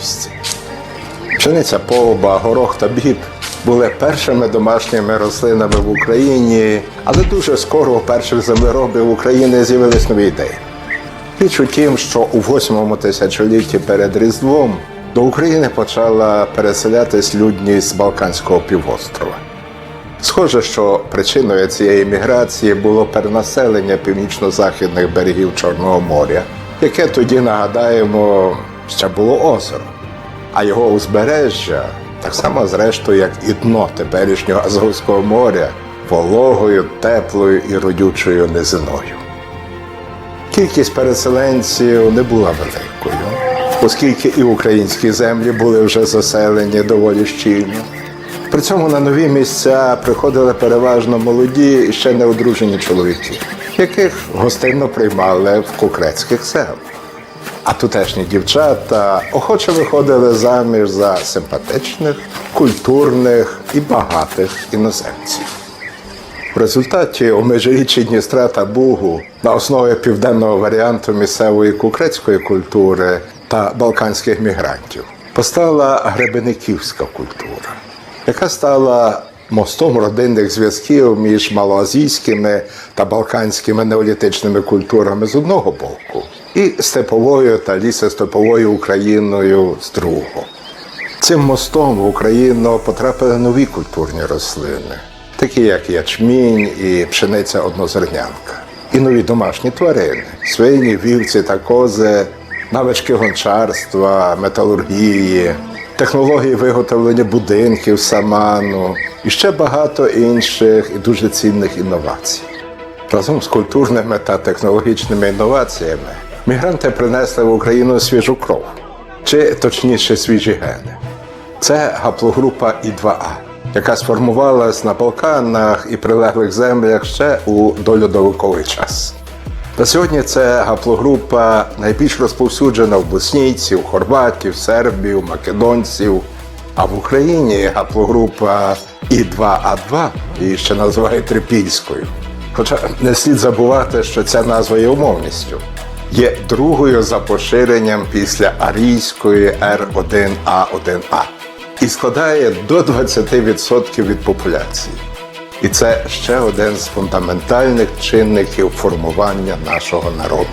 місці. Пшениця полба, горох та біб були першими домашніми рослинами в Україні, але дуже скоро у перших землеробів України з'явились нові ідеї. Річ у тім, що у восьмому тисячолітті перед Різдвом до України почала переселятись людність з Балканського півострова. Схоже, що причиною цієї міграції було перенаселення північно-західних берегів Чорного моря, яке тоді нагадаємо ще було озеро, а його узбережжя, так само зрештою, як і дно теперішнього Азовського моря, вологою, теплою і родючою низиною. Кількість переселенців не була великою, оскільки і українські землі були вже заселені доволі щільно. При цьому на нові місця приходили переважно молоді і ще не одружені чоловіки, яких гостинно приймали в кукрецьких селах. А тутешні дівчата охоче виходили заміж за симпатичних, культурних і багатих іноземців. В результаті у межиріччі Дністра та Бугу на основі південного варіанту місцевої кукрецької культури та балканських мігрантів постала гребениківська культура, яка стала мостом родинних зв'язків між малоазійськими та балканськими неолітичними культурами з одного боку і степовою та лісостеповою Україною з другого. Цим мостом в Україну потрапили нові культурні рослини, такі як ячмінь і пшениця однозернянка, і нові домашні тварини свині, вівці та кози, навички гончарства, металургії, технології виготовлення будинків, саману і ще багато інших і дуже цінних інновацій. Разом з культурними та технологічними інноваціями мігранти принесли в Україну свіжу кров, чи точніше свіжі гени. Це гаплогрупа І2А, яка сформувалась на Балканах і прилеглих землях ще у дольодовиковий час. На сьогодні це гаплогрупа найбільш розповсюджена в боснійців, хорватів, сербів, македонців. А в Україні гаплогрупа І2А2 її ще називають трипільською. Хоча не слід забувати, що ця назва є умовністю. Є другою за поширенням після арійської R1A1A і складає до 20% від популяції. І це ще один з фундаментальних чинників формування нашого народу.